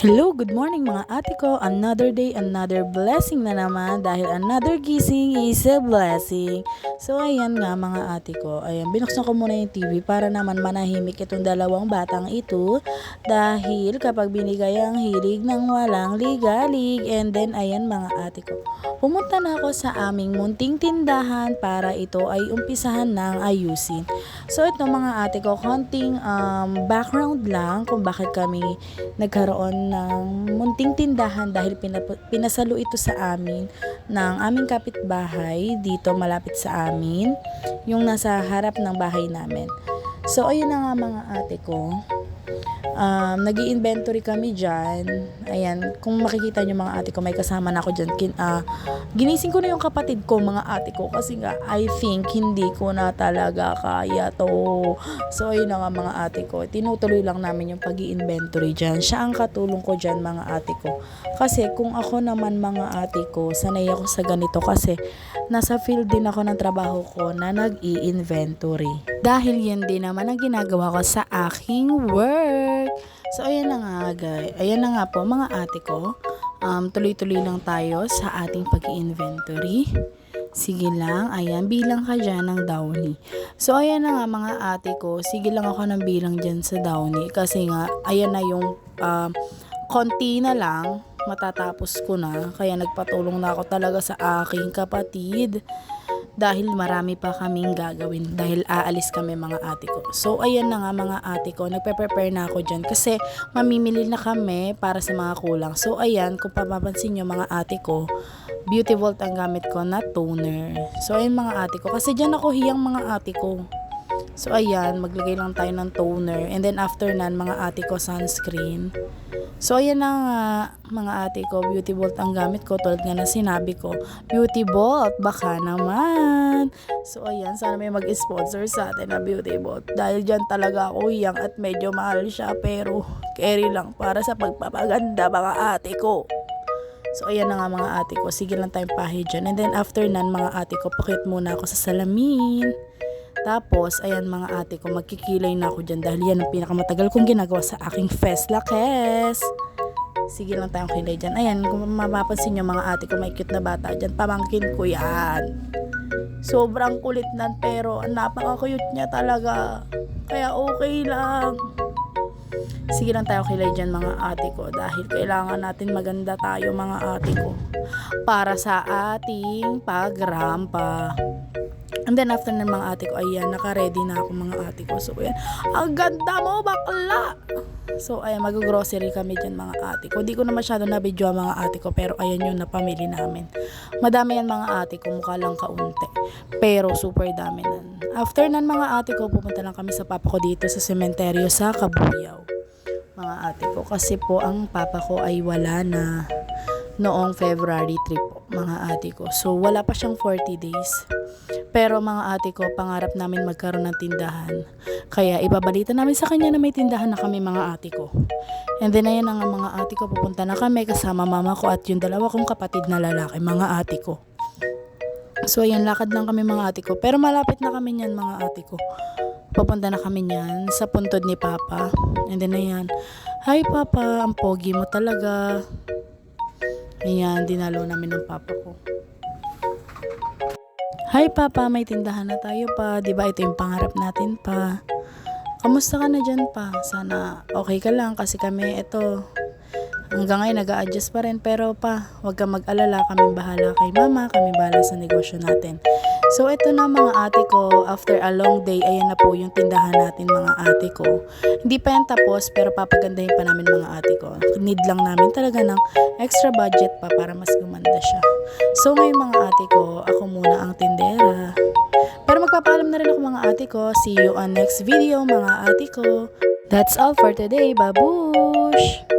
Hello, good morning mga ate ko. Another day, another blessing na naman dahil another gising is a blessing. So ayan nga mga ate ko. Ayan, binuksan ko muna yung TV para naman manahimik itong dalawang batang ito dahil kapag binigay ang hilig ng walang ligalig and then ayan mga ate ko. Pumunta na ako sa aming munting tindahan para ito ay umpisahan ng ayusin. So ito mga ate ko, konting um, background lang kung bakit kami nagkaroon ng munting tindahan dahil pinasalo ito sa amin ng aming kapitbahay dito malapit sa amin, yung nasa harap ng bahay namin. So ayun na nga mga ate ko, um, nag inventory kami dyan. Ayan, kung makikita nyo mga ate ko, may kasama na ako dyan. Kin, ah, ginising ko na yung kapatid ko, mga ate ko, kasi nga, I think, hindi ko na talaga kaya to. So, ayun na nga mga ate ko. Tinutuloy lang namin yung pag inventory dyan. Siya ang katulong ko dyan, mga ate ko. Kasi, kung ako naman mga ate ko, sanay ako sa ganito kasi nasa field din ako ng trabaho ko na nag-i-inventory. Dahil yan din naman ang ginagawa ko sa aking work. So, ayan na nga, guys. Ayan na nga po, mga ate ko. Um, tuloy-tuloy lang tayo sa ating pag inventory Sige lang, ayan, bilang ka dyan ng downy. So, ayan na nga mga ate ko, sige lang ako ng bilang dyan sa downy. Kasi nga, ayan na yung um, konti na lang, matatapos ko na. Kaya nagpatulong na ako talaga sa aking kapatid dahil marami pa kaming gagawin dahil aalis kami mga ate ko. So ayan na nga mga ate ko, nagpe-prepare na ako dyan kasi mamimili na kami para sa mga kulang. So ayan, kung papapansin nyo mga ate ko, Beauty Vault ang gamit ko na toner. So ayan mga ate ko, kasi dyan ako hiyang mga ate ko. So ayan, maglagay lang tayo ng toner and then after nan mga ate ko sunscreen. So, ayan na nga, mga ate ko, Beauty Bolt ang gamit ko. Tulad nga na sinabi ko, Beauty Bolt, baka naman. So, ayan, sana may mag-sponsor sa atin na Beauty Bolt. Dahil dyan talaga ako yang at medyo mahal siya, pero carry lang para sa pagpapaganda, mga ate ko. So, ayan na nga mga ate ko. Sige lang tayong pahi dyan. And then, after nan, mga ate ko, pakit muna ako sa salamin. Tapos, ayan mga ate ko, magkikilay na ako dyan dahil yan ang pinakamatagal kong ginagawa sa aking fest lakes. Sige lang tayong kilay dyan. Ayan, kung mapapansin nyo mga ate ko, may cute na bata dyan. Pamangkin ko yan. Sobrang kulit nan pero napaka-cute niya talaga. Kaya okay lang. Sige lang tayo kilay dyan mga ate ko dahil kailangan natin maganda tayo mga ate ko para sa ating pagrampa. And then after ng mga ate ko, ayan, naka-ready na ako mga ate ko. So, ayan, ang ganda mo, bakla! So, ayan, mag-grocery kami dyan mga ate ko. Di ko na masyado na video mga ate ko, pero ayan yung napamili namin. Madami yan mga ate ko, mukha lang kaunti. Pero super dami nan. After nan mga ate ko, pupunta lang kami sa papa ko dito sa sementeryo sa Kabuyaw. Mga ate ko, kasi po ang papa ko ay wala na noong February 3 po, mga ate ko. So, wala pa siyang 40 days. Pero mga ate ko, pangarap namin magkaroon ng tindahan. Kaya ibabalita namin sa kanya na may tindahan na kami mga ate ko. And then ayan na nga mga ate ko, pupunta na kami kasama mama ko at yung dalawa kong kapatid na lalaki, mga ate ko. So ayan, lakad lang kami mga ate ko. Pero malapit na kami niyan mga ate ko. Papunta na kami niyan sa puntod ni Papa. And then ayan, Hi Papa, ang pogi mo talaga. Ayan, dinalo namin ng Papa ko. Hi Papa, may tindahan na tayo pa. ba ito yung pangarap natin pa? Kamusta ka na dyan pa? Sana okay ka lang kasi kami ito hanggang ngayon nag adjust pa rin pero pa wag kang mag-alala kami bahala kay mama kami bahala sa negosyo natin so ito na mga ate ko. After a long day ayan na po yung tindahan natin mga ate ko. Hindi pa yan tapos pero papagandahin pa namin mga ate ko. Need lang namin talaga ng extra budget pa para mas gumanda siya. So ngayon mga ate ko ako muna ang tindera. Pero magpapaalam na rin ako mga ate ko. See you on next video mga ate ko. That's all for today babush